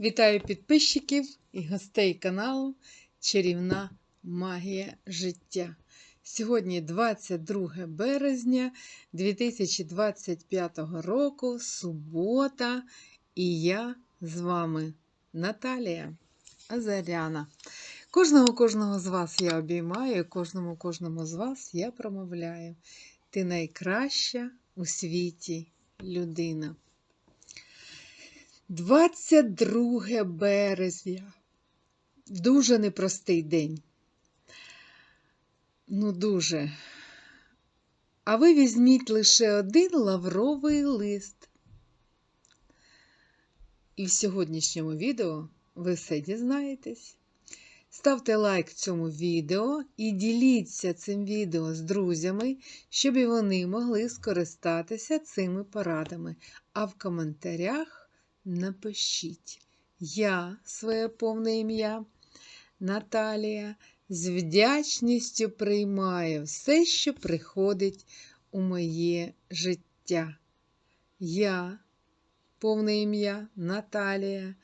Вітаю підписчиків і гостей каналу Чарівна Магія життя. Сьогодні 22 березня 2025 року, субота, і я з вами Наталія Азаряна. Кожного кожного з вас я обіймаю, кожному кожному з вас я промовляю. Ти найкраща у світі людина. 22 березня. Дуже непростий день. Ну, дуже. А ви візьміть лише один лавровий лист. І в сьогоднішньому відео ви все дізнаєтесь. Ставте лайк цьому відео і діліться цим відео з друзями, щоб і вони могли скористатися цими порадами. А в коментарях напишіть я своє повне ім'я Наталія з вдячністю приймаю все, що приходить у моє життя. Я, повне ім'я Наталія,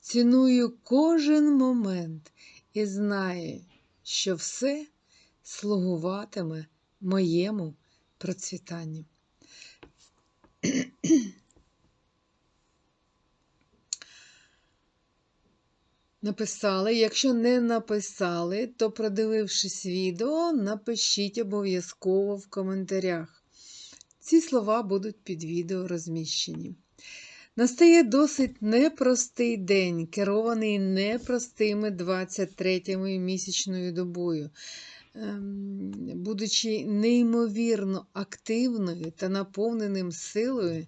ціную кожен момент і знаю, що все слугуватиме моєму процвітанню. Написали. Якщо не написали, то, продивившись відео, напишіть обов'язково в коментарях. Ці слова будуть під відео розміщені. Настає досить непростий день, керований непростими 23 місячною добою. Ем, будучи неймовірно активною та наповненим силою,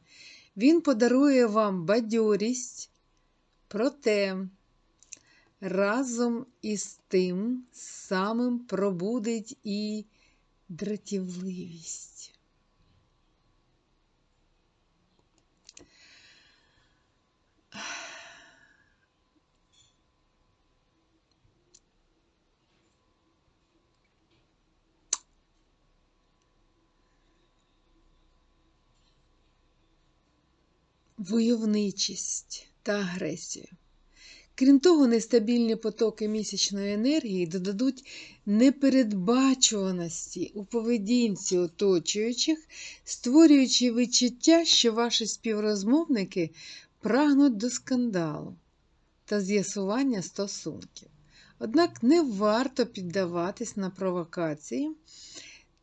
він подарує вам бадьорість. Проте разом із тим самим пробудить і дратівливість. Войовничість та агресію. Крім того, нестабільні потоки місячної енергії додадуть непередбачуваності у поведінці оточуючих, створюючи відчуття, що ваші співрозмовники прагнуть до скандалу та з'ясування стосунків. Однак не варто піддаватись на провокації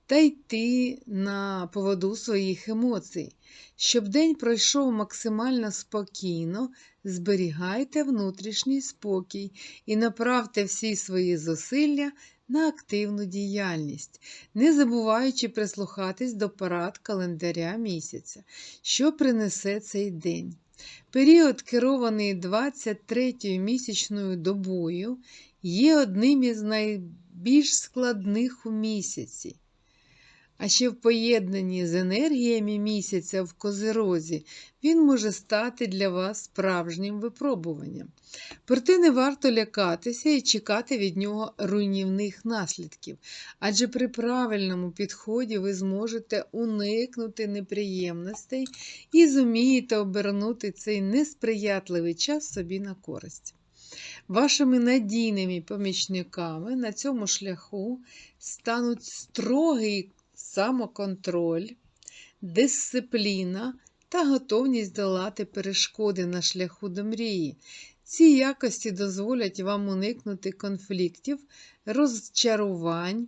та йти на поводу своїх емоцій. Щоб день пройшов максимально спокійно, зберігайте внутрішній спокій і направте всі свої зусилля на активну діяльність, не забуваючи прислухатись до парад календаря місяця, що принесе цей день. Період, керований 23 ю місячною добою, є одним із найбільш складних у місяці. А ще в поєднанні з енергіями місяця в козирозі він може стати для вас справжнім випробуванням. Проте не варто лякатися і чекати від нього руйнівних наслідків, адже при правильному підході ви зможете уникнути неприємностей і зумієте обернути цей несприятливий час собі на користь. Вашими надійними помічниками на цьому шляху стануть строгий самоконтроль, дисципліна та готовність долати перешкоди на шляху до мрії. Ці якості дозволять вам уникнути конфліктів, розчарувань,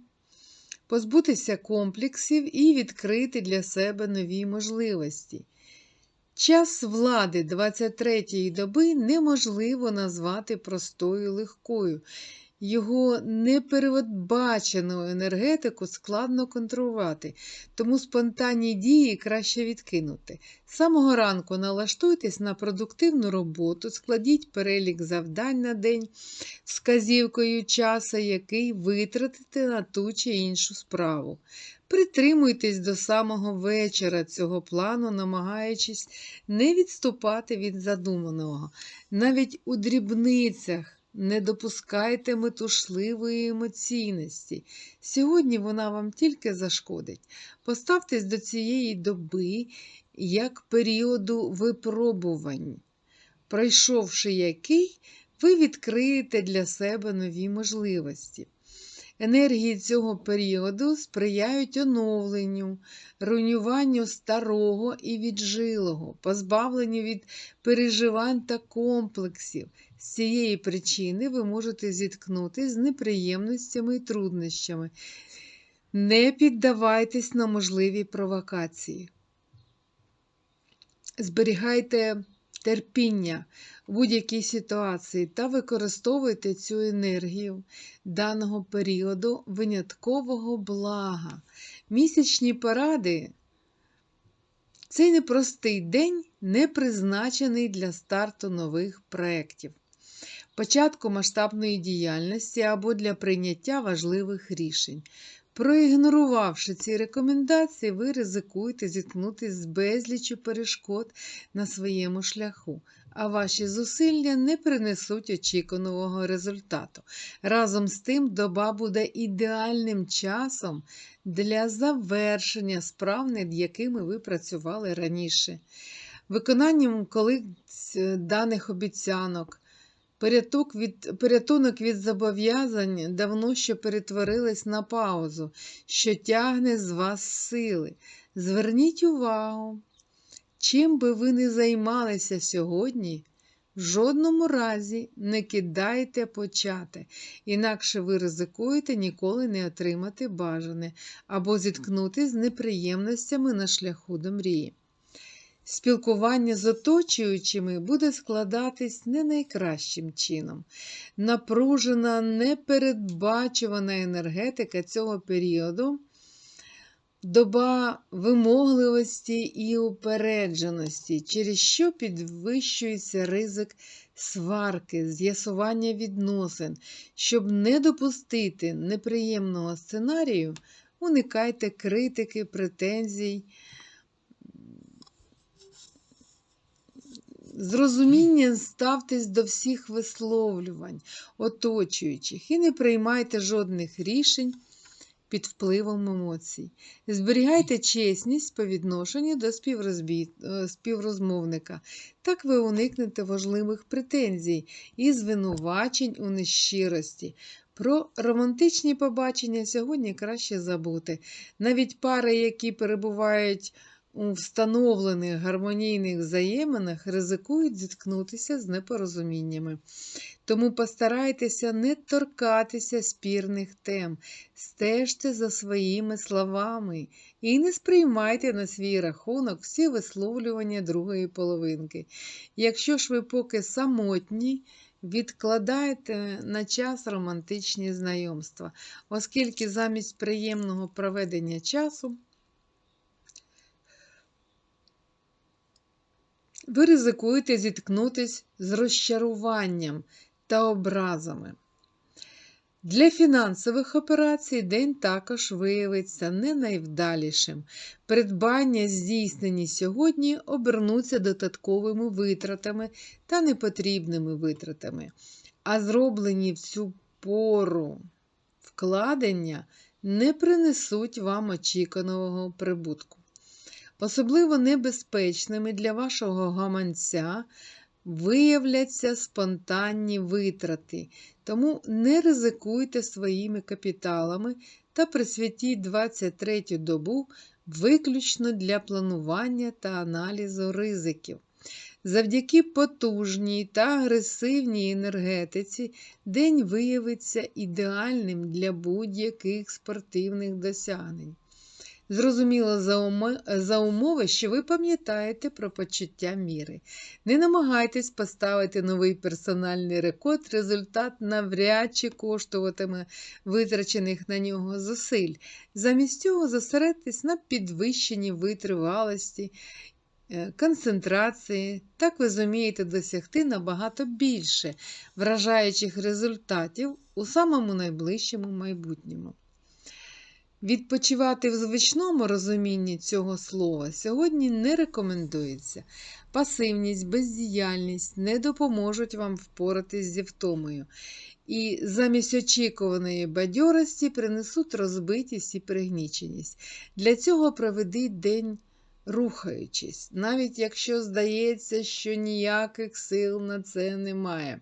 позбутися комплексів і відкрити для себе нові можливості. Час влади 23-ї доби неможливо назвати простою легкою. Його непередбачену енергетику складно контролювати, тому спонтанні дії краще відкинути. З самого ранку налаштуйтесь на продуктивну роботу, складіть перелік завдань на день з вказівкою часу, який витратите на ту чи іншу справу. Притримуйтесь до самого вечора цього плану, намагаючись не відступати від задуманого, навіть у дрібницях. Не допускайте метушливої емоційності. Сьогодні вона вам тільки зашкодить. Поставтесь до цієї доби як періоду випробувань. пройшовши який, ви відкриєте для себе нові можливості. Енергії цього періоду сприяють оновленню, руйнуванню старого і віджилого, позбавленню від переживань та комплексів. З цієї причини ви можете зіткнутися з неприємностями і труднощами. Не піддавайтесь на можливі провокації. Зберігайте терпіння в будь-якій ситуації та використовуйте цю енергію даного періоду виняткового блага. Місячні поради цей непростий день не призначений для старту нових проєктів, початку масштабної діяльності або для прийняття важливих рішень. Проігнорувавши ці рекомендації, ви ризикуєте зіткнутися з безліччю перешкод на своєму шляху, а ваші зусилля не принесуть очікуваного результату. Разом з тим, доба буде ідеальним часом для завершення справ, над якими ви працювали раніше. Виконанням колись даних обіцянок. Порятунок від, порятунок від зобов'язань давно що перетворились на паузу, що тягне з вас сили. Зверніть увагу, чим би ви не займалися сьогодні, в жодному разі не кидайте почати, інакше ви ризикуєте ніколи не отримати бажане або зіткнутися з неприємностями на шляху до мрії. Спілкування з оточуючими буде складатись не найкращим чином. Напружена, непередбачувана енергетика цього періоду, доба вимогливості і упередженості, через що підвищується ризик сварки, з'ясування відносин. Щоб не допустити неприємного сценарію, уникайте критики, претензій. З розумінням ставтесь до всіх висловлювань, оточуючих, і не приймайте жодних рішень під впливом емоцій. Зберігайте чесність по відношенню до е, співрозмовника. Так ви уникнете важливих претензій і звинувачень у нещирості. Про романтичні побачення сьогодні краще забути. Навіть пари, які перебувають у встановлених гармонійних взаєминах ризикують зіткнутися з непорозуміннями. Тому постарайтеся не торкатися спірних тем, стежте за своїми словами і не сприймайте на свій рахунок всі висловлювання другої половинки. Якщо ж ви поки самотні, Відкладайте на час романтичні знайомства, оскільки замість приємного проведення часу ви ризикуєте зіткнутися з розчаруванням та образами. Для фінансових операцій день також виявиться не найвдалішим. Придбання, здійснені сьогодні, обернуться додатковими витратами та непотрібними витратами, а зроблені в цю пору вкладення не принесуть вам очікуваного прибутку. Особливо небезпечними для вашого гаманця виявляться спонтанні витрати, тому не ризикуйте своїми капіталами та присвятіть 23 добу виключно для планування та аналізу ризиків. Завдяки потужній та агресивній енергетиці день виявиться ідеальним для будь-яких спортивних досягнень. Зрозуміло за умови, що ви пам'ятаєте про почуття міри. Не намагайтесь поставити новий персональний рекорд, результат навряд чи коштуватиме витрачених на нього зусиль. Замість цього зосередьтесь на підвищенні витривалості, е, концентрації. Так ви зумієте досягти набагато більше вражаючих результатів у самому найближчому майбутньому. Відпочивати в звичному розумінні цього слова сьогодні не рекомендується. Пасивність, бездіяльність не допоможуть вам впоратись зі втомою. І замість очікуваної бадьорості принесуть розбитість і пригніченість. Для цього проведіть день рухаючись, навіть якщо здається, що ніяких сил на це немає.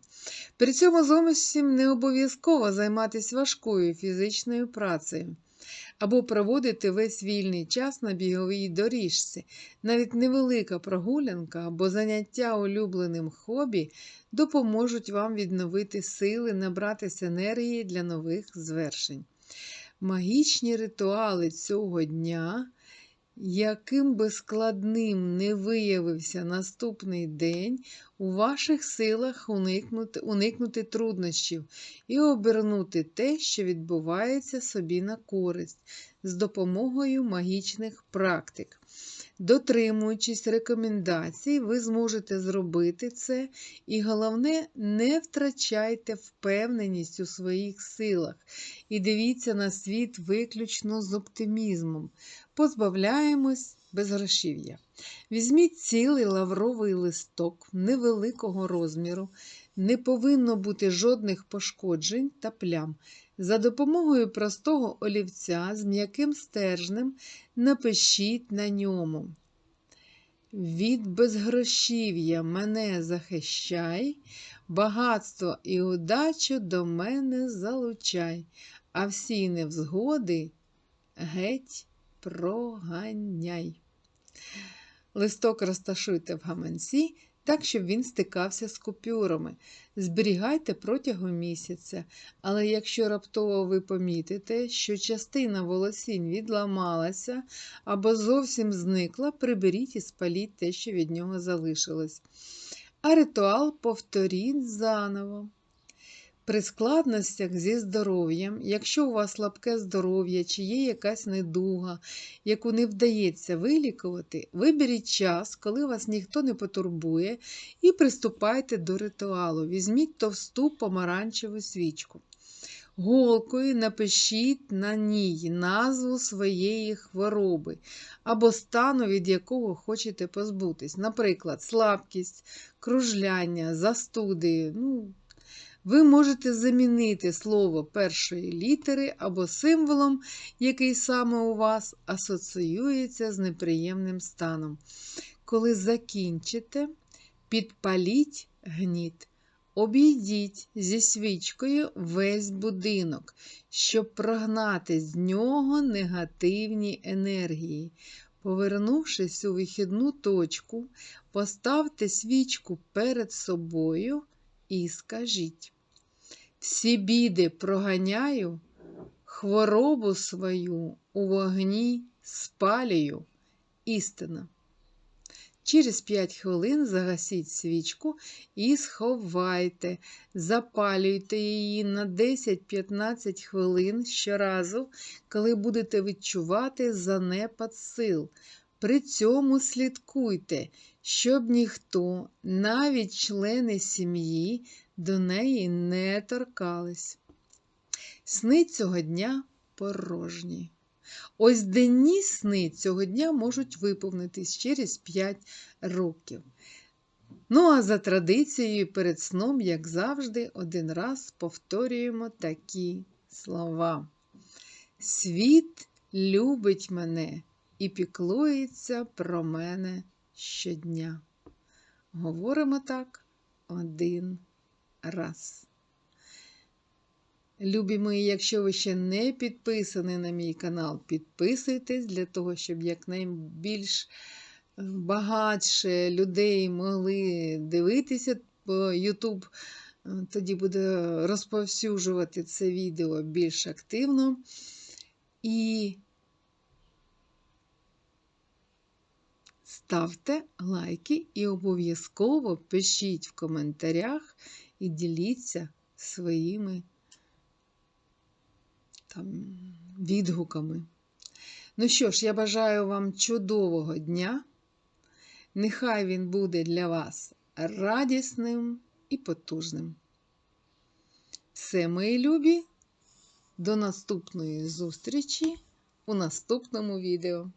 При цьому зовсім не обов'язково займатися важкою фізичною працею або проводити весь вільний час на біговій доріжці. Навіть невелика прогулянка або заняття улюбленим хобі допоможуть вам відновити сили, набратися енергії для нових звершень. Магічні ритуали цього дня яким би складним не виявився наступний день, у ваших силах уникнути, уникнути труднощів і обернути те, що відбувається собі на користь з допомогою магічних практик. Дотримуючись рекомендацій, ви зможете зробити це, і головне, не втрачайте впевненість у своїх силах і дивіться на світ виключно з оптимізмом. Позбавляємось безгрошів'я. Візьміть цілий лавровий листок невеликого розміру, не повинно бути жодних пошкоджень та плям. За допомогою простого олівця з м'яким стержнем напишіть на ньому. Від безгрошів'я мене захищай, багатство і удачу до мене залучай, а всі невзгоди геть проганяй. Листок розташуйте в гаманці так, щоб він стикався з купюрами. Зберігайте протягом місяця, але якщо раптово ви помітите, що частина волосінь відламалася або зовсім зникла, приберіть і спаліть те, що від нього залишилось. А ритуал повторіть заново. При складностях зі здоров'ям, якщо у вас слабке здоров'я чи є якась недуга, яку не вдається вилікувати, виберіть час, коли вас ніхто не потурбує, і приступайте до ритуалу. Візьміть товсту помаранчеву свічку. Голкою напишіть на ній назву своєї хвороби або стану, від якого хочете позбутись. Наприклад, слабкість, кружляння, застуди. ну, ви можете замінити слово першої літери або символом, який саме у вас асоціюється з неприємним станом. Коли закінчите, підпаліть гніт. Обійдіть зі свічкою весь будинок, щоб прогнати з нього негативні енергії. Повернувшись у вихідну точку, поставте свічку перед собою і скажіть: всі біди проганяю, хворобу свою у вогні спалюю. Істина. Через 5 хвилин загасіть свічку і сховайте, запалюйте її на 10-15 хвилин щоразу, коли будете відчувати занепад сил. При цьому слідкуйте, щоб ніхто, навіть члени сім'ї, до неї не торкались. Сни цього дня порожні. Ось денні сни цього дня можуть виповнитись через 5 років. Ну, а за традицією перед сном, як завжди, один раз повторюємо такі слова. Світ любить мене і піклується про мене щодня. Говоримо так один раз. Любі мої, якщо ви ще не підписані на мій канал, підписуйтесь для того, щоб якнайбільш багатше людей могли дивитися по YouTube. Тоді буде розповсюджувати це відео більш активно. І ставте лайки і обов'язково пишіть в коментарях і діліться своїми там, відгуками. Ну що ж, я бажаю вам чудового дня. Нехай він буде для вас радісним і потужним. Все, мої любі, до наступної зустрічі у наступному відео.